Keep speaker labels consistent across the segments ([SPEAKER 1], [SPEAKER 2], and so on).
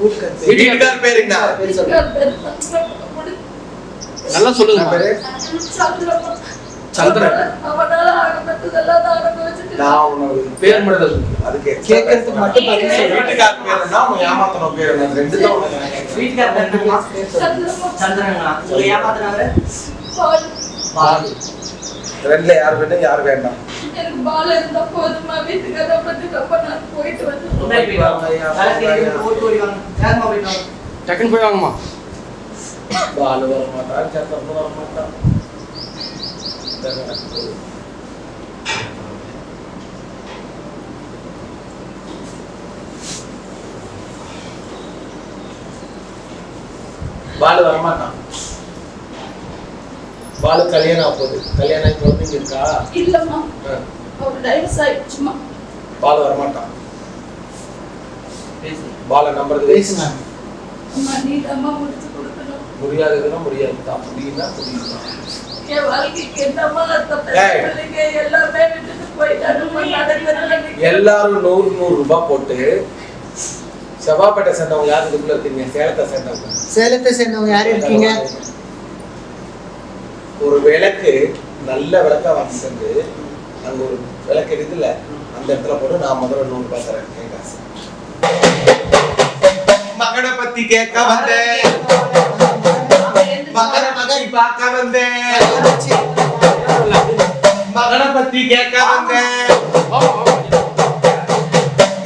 [SPEAKER 1] வீட்டுக்கார் பேர் என்ன?
[SPEAKER 2] நல்லா சொல்லுங்க. சந்திரன்.
[SPEAKER 3] நான்
[SPEAKER 1] உனக்கு
[SPEAKER 2] பேர் மட்டும் சொல்லுங்க
[SPEAKER 1] அதுக்கு
[SPEAKER 4] கேட்கறதுக்கு மட்டும்.
[SPEAKER 1] வீட்டுக்கார் பேர் என்ன? உன் ஏமாத்தணும் பேர் ரெண்டு தான்.
[SPEAKER 4] வீட்டுக்கார ஏமாத்துனாரு?
[SPEAKER 1] ரெண்டுல யார் வேணும்? யார் வேண்டாம்?
[SPEAKER 3] எனக்கு பால் இருந்தா போதுமா? வீட்டுக்கார பத்தி ரொம்ப நான் போயிட்டு வந்து
[SPEAKER 2] டக்குன்னு போய் வாங்கம்மா.
[SPEAKER 1] பாலு வர மாட்டான் சத்தம் வர போகுது. பாலு வர மாட்டான். பாலு கல்யாணம் ஆக போகுது கல்யாணம் குழந்தைங்க இருக்கா?
[SPEAKER 3] இல்லம்மா. அவர் டைவர்ஸ் ஆயிடுச்சுமா
[SPEAKER 1] பாலு வர மாட்டான்
[SPEAKER 4] பேசு.
[SPEAKER 1] பாலை நம்புறது
[SPEAKER 4] பேசுங்க
[SPEAKER 3] அம்மா நீ அம்மா முடிச்சு கொடுக்கணும்.
[SPEAKER 1] முடியாதுன்னா முடியாது தான் முடியும்னா முடியும் எல்லாரும் நூறு நூறு ரூபாய் போட்டு செவ்வாப்பேட்டை சேர்ந்தவங்க யார் இதுக்குள்ள இருக்கீங்க? சேலத்தை சேர்ந்தவங்க.
[SPEAKER 4] சேலத்தை சேர்ந்தவங்க யார் இருக்கீங்க?
[SPEAKER 1] ஒரு விளக்கு நல்ல விளக்கா வாங்கி சென்று அங்க ஒரு விளக்கு இருக்குல்ல அந்த இடத்துல போட்டு நான் முதல்ல நூறு ரூபாய் தரேன் என் காசு. மகனை பத்தி கேட்க வந்தேன். மகனை மகன் பார்க்க வந்தேன். மகனை பத்தி கேட்க வந்தேன்.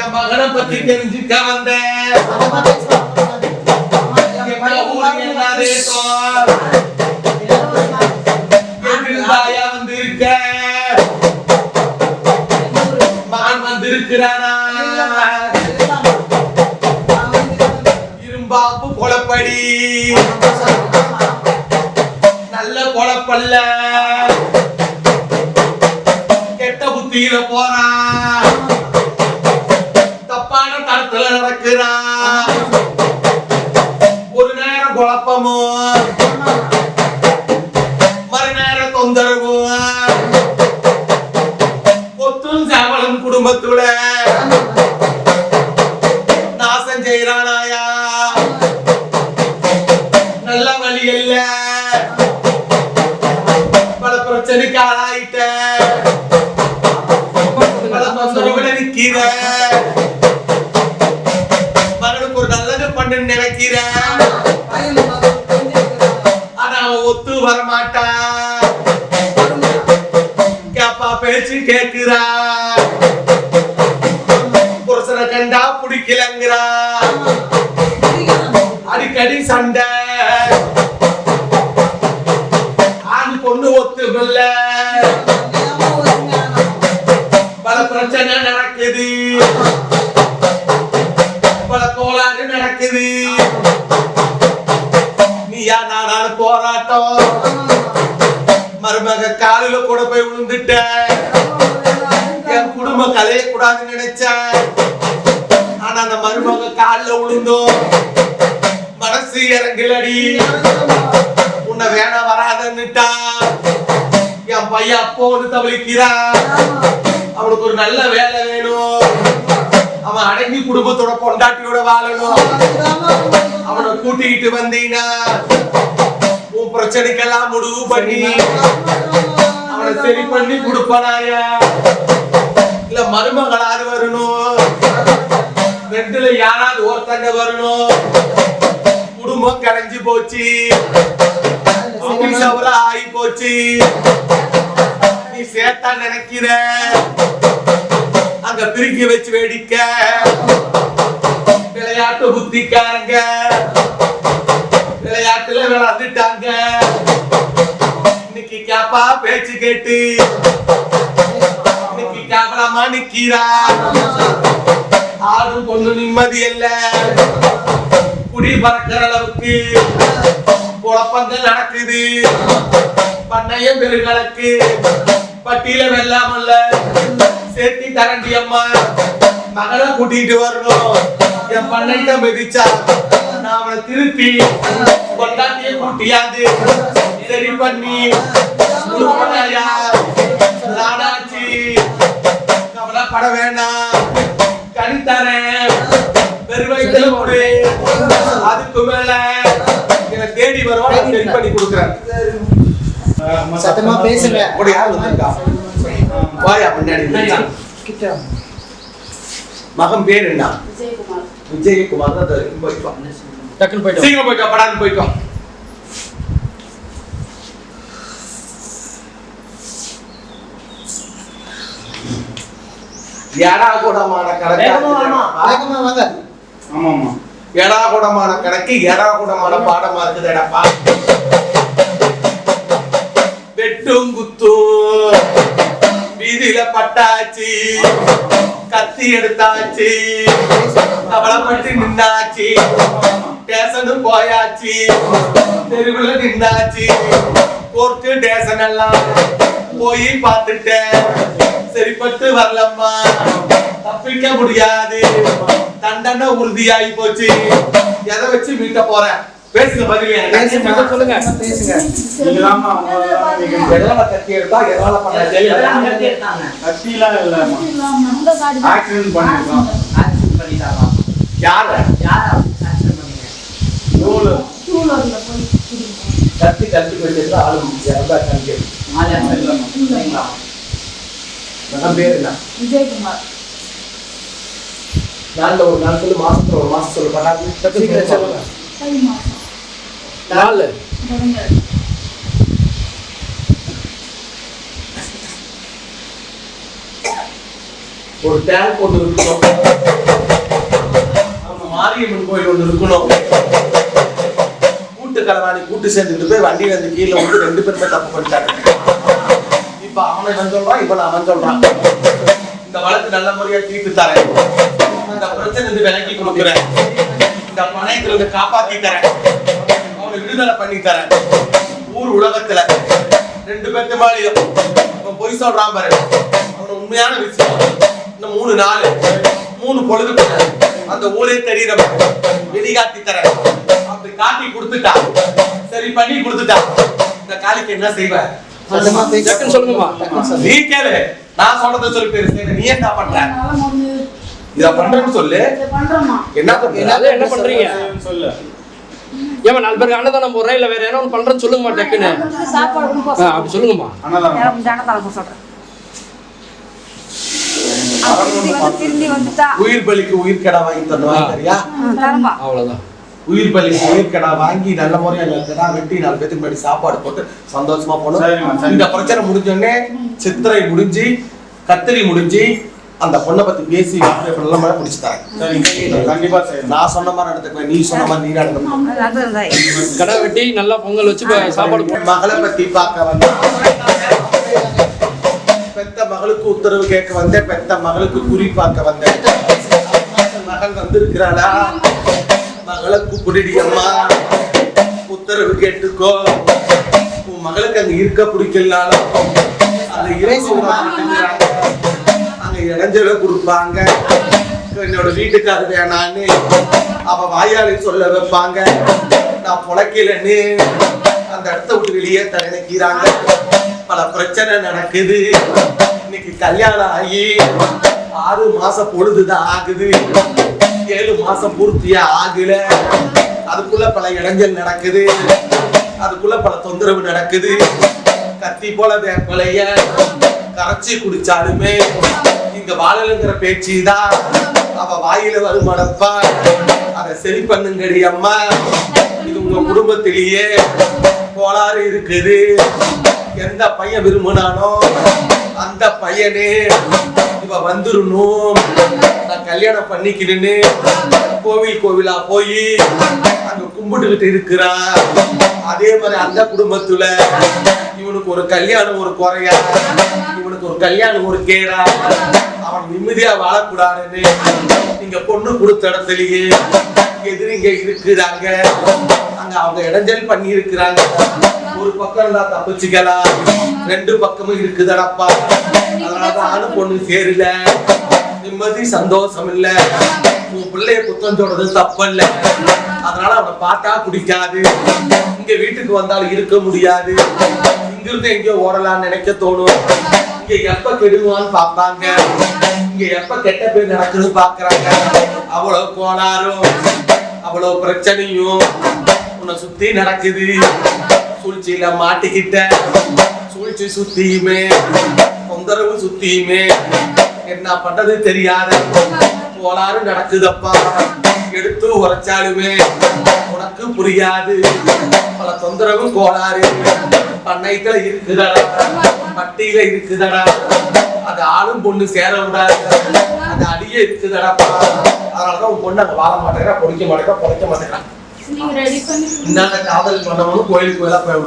[SPEAKER 1] என் மகனை பத்தி தெரிஞ்சுக்க வந்தேன். கெட்ட புத்தியில ஒத்து வர கேப்பா பேச்சு கேக்குறா. புருஷனை கண்டா பிடிக்கலங்கிறா. அடிக்கடி சண்டை. ஆண் பொண்ணு ஒத்து ஒத்துமில்ல பல பிரச்சனை நடக்குது. பல கோளாறு நடக்குது. போராட்டம். மருமக காலில கூட போய் விழுந்துட்ட என் குடும்பம் கலைய கூடாதுன்னு நினைச்சேன். ஆனா அந்த மருமக காலில் விழுந்தோம் மனசு இறங்கலடி. உன்னை வேண வராதன்னுட்டா. என் பையன் அப்போ வந்து தவளிக்கிறான் அவனுக்கு ஒரு நல்ல வேலை வேணும். அவன் அடங்கி குடும்பத்தோட பொண்டாட்டியோட வாழணும். அவனை கூட்டிக்கிட்டு வந்தீங்கன்னா உன் பிரச்சனைக்கெல்லாம் முடிவு பண்ணி. அவனை சரி பண்ணி கொடுப்பானாயா? இல்ல மருமகளாவது வரணும். ரெண்டுல யாராவது ஒருத்தங்க வரணும். குடும்பம் கடைஞ்சு போச்சு. சவர ஆகி போச்சு. நீ சேர்த்தா நினைக்கிற? அங்க பிரிக்க வச்சு வேடிக்க. விளையாட்டு புத்திக்காரங்க. விளையாட்டுல இன்னைக்கு கேப்பா பேச்சு கேட்டு. இன்னைக்கு கேவலமா நிக்கிறா. ஆடும் பொண்ணு நிம்மதி இல்ல. குடி பறக்கிற அளவுக்கு குழப்பங்கள் நடக்குது. பண்ணையம் பெருகலக்கு பட்டியல வெள்ளாமல்ல சேர்த்தி தரண்டி அம்மா. மகளை கூட்டிட்டு வரணும். என் பண்ணைட்ட மிதிச்சா நான் அவனை திருப்பி கொண்டாட்டிய கூட்டியாது சரி பண்ணி நாடாச்சி. கவலைப்பட வேண்டாம் கணித்தரேன் வெறுவைத்துல கொடு அதுக்கு மேல என்னை தேடி வருவா நான் சரி பண்ணி கொடுக்குறேன்.
[SPEAKER 4] சத்தமா பேசுங்க.
[SPEAKER 1] கூட யார் வந்திருக்கா? வாயா முன்னாடி மகன் பேர் என்ன?
[SPEAKER 3] விஜயகுமார்.
[SPEAKER 1] விஜயகுமார் தான் வா.
[SPEAKER 2] டக்குன்னு போயிட்டு
[SPEAKER 1] சீக்கிரம் போயிட்டு வா, படான்னு போயிட்டு வா. எடா கூடமான கணக்கு
[SPEAKER 5] ஆமாமா
[SPEAKER 1] எடா கூடமான கணக்கு எடா கூடமான பாடமா இருக்குது எடப்பா வெட்டும் குத்தும் வீதியில பட்டாச்சு கத்தி எடுத்தாச்சு கவலைப்பட்டு நின்னாச்சு. ஸ்டேஷனு போயாச்சு. தெருவுல நின்னாச்சு. கோர்ட்டு ஸ்டேஷன் எல்லாம் போய் பார்த்துட்டேன். சரிப்பட்டு வரலம்மா. தப்பிக்க முடியாது. தண்டனை உறுதியாகி போச்சு. எதை வச்சு மீட்ட போறேன்? பேசுங்க பதில்
[SPEAKER 2] சொல்லுங்க.
[SPEAKER 4] பேசுங்க.
[SPEAKER 1] கத்தி எடுத்தா எதால பண்ண
[SPEAKER 4] எல்லாம் கட்டி எடுத்தாங்க.
[SPEAKER 5] கத்திலாம் இல்லம்மா
[SPEAKER 3] அந்த காடி
[SPEAKER 5] ஆக்சிடென்ட் பண்ணிருக்கோம்.
[SPEAKER 1] யார?
[SPEAKER 4] யாரா ஆக்சிடென்ட் பண்ணீங்க
[SPEAKER 5] நூலு
[SPEAKER 3] டூலர்ல போய் குடிங்க.
[SPEAKER 1] கத்தி கத்தி வச்சிருந்தா ஆளு இறந்தா மகன் பேர் என்ன
[SPEAKER 3] விஜயகுமார்.
[SPEAKER 1] நாள்ல ஒரு நாள் சொல்லு மாசத்துல ஒரு மாசம் சொல்லு.
[SPEAKER 2] சீக்கிரம் சொல்லுங்க நாலு
[SPEAKER 1] ஒரு டேங்க் ஒன்று இருக்கணும். அவங்க மாரியம்மன் கோயில் ஒன்று இருக்கணும். கூட்டு சேர்ந்துட்டு போய் வண்டியில இருந்து கீழே வந்து ரெண்டு பேருமே தப்பு பண்ணிட்டாங்க. இப்ப அவனை இவன் சொல்றான் நான் அவன் சொல்றான். இந்த வழக்கு நல்ல முறையா தீர்த்து தரேன். இந்த பிரச்சனை இருந்து விலக்கி கொடுக்குறேன். இந்த பணயத்துல இருந்து காப்பாத்தி தரேன். அவனை விடுதலை பண்ணி தரேன். ஊர் உலகத்துல ரெண்டு பேர்த்து மேலேயும் அவன் பொய் சொல்றான் பாரு. அவனோட உண்மையான விஷயம். இன்னும் மூணு நாள் மூணு பொழுது அந்த ஊரே தெரியுற வெளிகாட்டி தரேன். காட்டி கொடுத்துட்டா. சரி பண்ணி கொடுத்துட்டா. இந்த காலிக்கு என்ன
[SPEAKER 2] டக்குன்னு சொல்லுங்கம்மா.
[SPEAKER 1] நீ கேளு. நான் சொல்றத சொல்லிட்டு நீ என்ன பண்ற. இத பண்றேன்னு சொல்லு.
[SPEAKER 3] இதை பண்றோமா
[SPEAKER 1] என்ன
[SPEAKER 2] என்ன பண்றீங்க?
[SPEAKER 5] சொல்லு.
[SPEAKER 2] ஏமா நாலு பேருக்கு அன்னதானம் போடுறேன் இல்ல வேற என்ன ஒன்று பண்றேன்னு சொல்லுங்கம்மா டக்குன்னு. அப்படி சொல்லுங்கம்மா.
[SPEAKER 3] ஜனதாளம் சொல்றேன்
[SPEAKER 1] உயிர் பலிக்கு உயிர் கடா வாங்கி தருவாங்க சரியா
[SPEAKER 3] தரமா
[SPEAKER 2] அவ்வளவுதான்.
[SPEAKER 1] உயிர் பலிக்கு உயிர் கடா வாங்கி நல்ல முறையா நாலு கடா வெட்டி நாலு பேத்துக்கு முன்னாடி சாப்பாடு போட்டு சந்தோஷமா போனோம். இந்த பிரச்சனை முடிஞ்ச உடனே சித்திரை முடிஞ்சு கத்திரி முடிஞ்சு அந்த பொண்ணை பத்தி பேசி நல்ல தரேன்.
[SPEAKER 5] சரி கண்டிப்பா
[SPEAKER 1] நான் சொன்ன மாதிரி நடந்துக்குவேன் நீ சொன்ன மாதிரி நீ நடந்துக்கணும்
[SPEAKER 2] கடை வெட்டி நல்லா பொங்கல் வச்சு சாப்பாடு
[SPEAKER 1] மகளை பத்தி பார்க்க வந்தேன். பெத்த மகளுக்கு உத்தரவு கேட்க வந்தேன் பெத்த மகளுக்கு குறி பார்க்க வந்தேன். மகள் வந்திருக்கிறாளா? மகளை கூப்பிடுடி அம்மா. உத்தரவு கேட்டுக்கோ. உன் மகளுக்கு அங்க இருக்க பிடிக்கலனாலும் அந்த இறைச்சி அங்க இடைஞ்சல கொடுப்பாங்க. என்னோட வீட்டுக்காரர் வேணான்னு அவ வாயாளி சொல்ல வைப்பாங்க. நான் பொழைக்கலன்னு அந்த இடத்த விட்டு வெளியே தலைக்கிறாங்க பல பிரச்சனை நடக்குது. இன்னைக்கு கல்யாணம் ஆகி ஆறு மாசம் பொழுதுதான் ஆகுது. ஏழு மாசம் பூர்த்தியா ஆகல. அதுக்குள்ள பல இடைஞ்சல் நடக்குது. அதுக்குள்ள பல தொந்தரவு நடக்குது. கத்தி போல வேப்பலைய கரைச்சி குடிச்சாலுமே இங்க வாழலுங்கிற பேச்சு தான் அவ வாயில வருமானப்பா. அதை சரி பண்ணுங்கடி அம்மா. இது உங்க குடும்பத்திலேயே கோளாறு இருக்குது. எந்த பையன் விரும்பினானோ அந்த பையனே இவ வந்துடணும் கல்யாணம் பண்ணிக்கிடுன்னு கோவில் கோவிலா போய் அங்க கும்பிட்டுக்கிட்டு இருக்கிறா. அதே மாதிரி அந்த குடும்பத்துல இவனுக்கு ஒரு கல்யாணம் ஒரு குறையா இவனுக்கு ஒரு கல்யாணம் ஒரு கேடா. அவன் நிம்மதியா வாழக்கூடாதுன்னு நீங்க பொண்ணு கொடுத்த இடத்துலயே எதிரிங்க இருக்கிறாங்க. அங்க அவங்க இடைஞ்சல் பண்ணி இருக்கிறாங்க ஒரு பக்கம் தான் தப்பிச்சுக்கலாம் ரெண்டு பக்கமும் இருக்குதடப்பா. அதனாலதான் ஆணு பொண்ணு சேரல. நிம்மதி சந்தோஷம் இல்ல உன் பிள்ளைய குத்தம் சொல்றது தப்பல்ல. அதனால அவனை பார்த்தா பிடிக்காது. இங்க வீட்டுக்கு வந்தாலும் இருக்க முடியாது. இங்கிருந்து எங்கேயோ ஓடலாம்னு நினைக்க தோணும். இங்க எப்ப கெடுவான்னு பார்ப்பாங்க. இங்க எப்ப கெட்ட பேர் நடக்குதுன்னு பாக்குறாங்க அவ்வளவு கோளாறும் அவ்வளவு பிரச்சனையும் உன்னை சுத்தி நடக்குது. சூழ்ச்சியில மாட்டிக்கிட்ட. சூழ்ச்சி சுத்தியுமே தொந்தரவு சுத்தியுமே. என்ன பண்றது தெரியாத கோளாறு நடக்குதப்பா. எடுத்து உரைச்சாலுமே உனக்கு புரியாது. பல தொந்தரவும் கோளாறு பண்ணைத்துல இருக்குதடா. பட்டியில இருக்குதடா. அது ஆளும் பொண்ணு சேர விடாது அது அடியே இருக்குதடாப்பா அதனாலதான் உன் பொண்ணு அங்க வாழ மாட்டேங்கிறா பொடிக்க மாட்டேங்கிறா பொழைக்க மாட்டேங்கிறான் இந்தாண்ட காதல் பண்ணவனும் கோயிலுக்கு கோயிலா போய்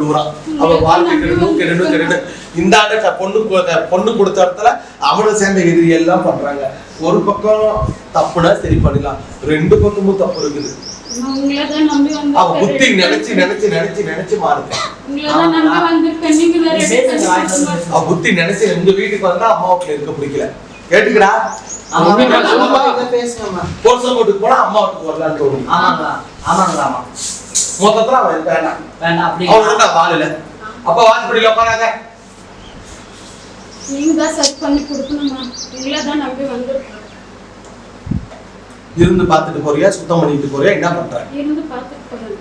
[SPEAKER 1] அவன் வாழ்க்கை கெடணும் கெடணும் கெடணும் இந்தாண்ட பொண்ணு பொண்ணு கொடுத்த இடத்துல அவனை சேர்ந்த எதிரி எல்லாம் பண்றாங்க. ஒரு பக்கம் தப்புனா சரி பண்ணிடலாம். ரெண்டு பக்கமும் தப்பு இருக்குது. அவ புத்தி நினைச்சு நினைச்சு நினைச்சு நினைச்சு மாறுது. அவ புத்தி நினைச்சு உங்க வீட்டுக்கு வந்தா அம்மா வீட்டுல இருக்க பிடிக்கல. கேட்டுக்கடா. புருஷன் வீட்டுக்கு போனா அம்மா வீட்டுக்கு வரலான்னு தோணும்
[SPEAKER 4] ஆமாங்களா ஆமாங்களா ஆமா.
[SPEAKER 1] மொத்தத்துல அவன் வேண்டாம்.
[SPEAKER 4] வேண்டாம் அப்படி
[SPEAKER 1] அவன் நான் வாழல அப்ப வாசப்படியில உட்காராத.
[SPEAKER 3] நீங்க தான் செட் பண்ணி கொடுக்கணுமா உங்களை தான் நம்பி வந்திருக்கேன்
[SPEAKER 1] இருந்து பார்த்துட்டு போறியா சுத்தம் பண்ணிட்டு போறியா என்ன பண்ற?
[SPEAKER 3] இருந்து பார்த்துட்டு போறேன்